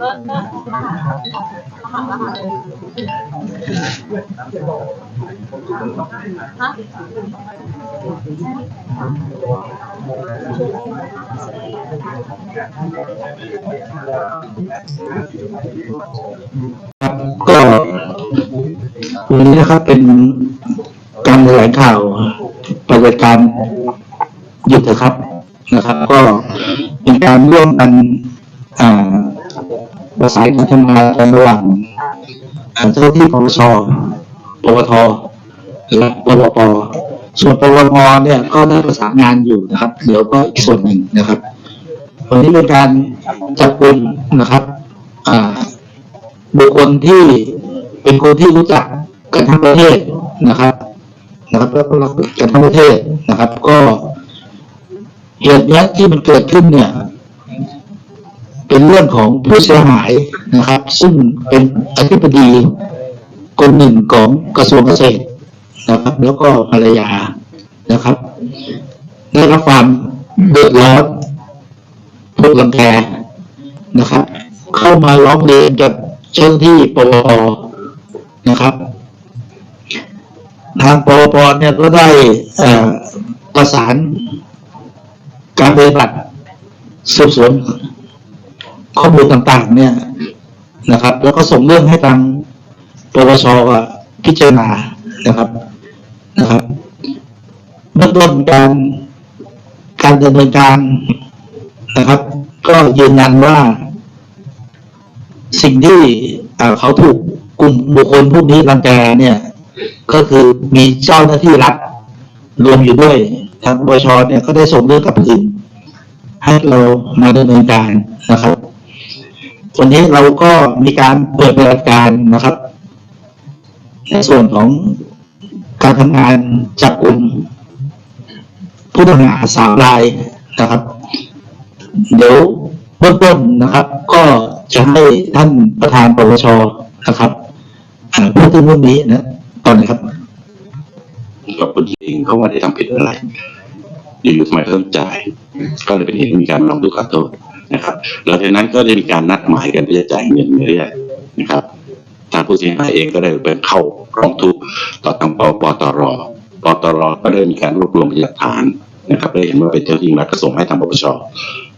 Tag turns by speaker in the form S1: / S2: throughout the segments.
S1: ก็วันนี้นะครับเป็นการแถลงข่าวปฏิบัติการหยุดนะครับนะครับ ก็เป็นการร่วมกันอ่า ประสานการทำงานกันระหว่างเจ้าหน้าที่ปปชปปทและปปปส่วนปปงเนี่ยก็ได้ประสานงานอยู่นะครับ เดี๋ยวก็อีกส่วนหนึ่งนะครับ วันนี้เป็นการจับกลุ่มนะครับอ่าบุคคลที่เป็นคนที่รู้จักกันทั้งประเทศนะครับ นะครับแล้วก็รักกันทั้งประเทศนะครับ ก็เหตุเนี้ยที่มันเกิดขึ้นเนี่ย เป็นเรื่องของผู้เสียหายนะครับ ซึ่งเป็นอธิบดีคนหนึ่งของกระทรวงเกษตรนะครับ แล้วก็ภรรยานะครับ ได้รับความเดือดร้อนถูกรังแกนะครับ เข้ามาร้องเรียนกับเจ้าหน้าที่ปปนะครับ ทางปปเนี่ยก็ได้ประสานการปฏิบัติสืบสวน ข้อมูลต่างๆ เนี่ยนะครับ แล้วก็ส่งเรื่องให้ทางปปชพิจารณานะครับนะครับเบื้องต้นการการดำเนินการนะครับ ก็ยืนยันว่า สิ่งที่เขาถูกกลุ่มบุคคลพวกนี้รังแกเนี่ย ก็คือมีเจ้าหน้าที่รัฐรวมอยู่ด้วยทางบชเนี่ยก็ได้ส่งเรื่องกับคืนให้เรามาดำเนินการนะครับ วันนี้เราก็มีการเปิดปฏิบัติการนะครับ ในส่วนของการทำงานจับกลุ่มผู้ต้องหาสามรายนะครับ เดี๋ยวเบื้องต้นนะครับ ก็จะให้ท่านประธานปปชนะครับพูดถึงเรื่องนี้นะตอนนี้ครับ
S2: กับคนที่เองเขาไม่ได้ทำผิดอะไรอยู่ๆทำไมเขาต้องจ่าย ก็เลยเป็นเหตุให้มีการร้องทุกข์กล่าวโทษ นะครับหลังจากนั้นก็ได้มีการนัดหมายกันที่จะจ่ายเงินเรื่อยๆนะครับทางผู้เสียหายเองก็ได้ไปเข้าร้องทุกข์ต่อทางปปตรปตรก็ได้มีการรวบรวมพยานฐานนะครับได้เห็นว่าเป็นเจ้าที่รัฐก็ส่งให้ทางปปช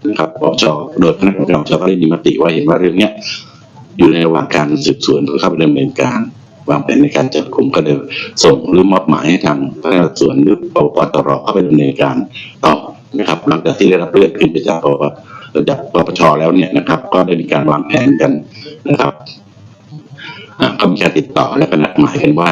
S2: นะครับปปชโดยคณะกรรมการปปชก็ได้มีมติว่าเห็นว่าเรื่องเนี้ยอยู่ในระหว่างการสืบสวนเพื่อเข้าไปดำเนินการวางแผนในการจับกลุ่มก็เลยส่งหรือมอบหมายให้ทางพนักงานสอบสวนหรือปปตรเข้าไปดำเนินการต่อนะครับหลังจากที่ได้รับเรื่องขึ้นไปจากปป จากปปชแล้วเนี่ยนะครับ ก็ได้มีการวางแผนกันนะครับก็มีการติดต่อและก็นัดหมายกันว่า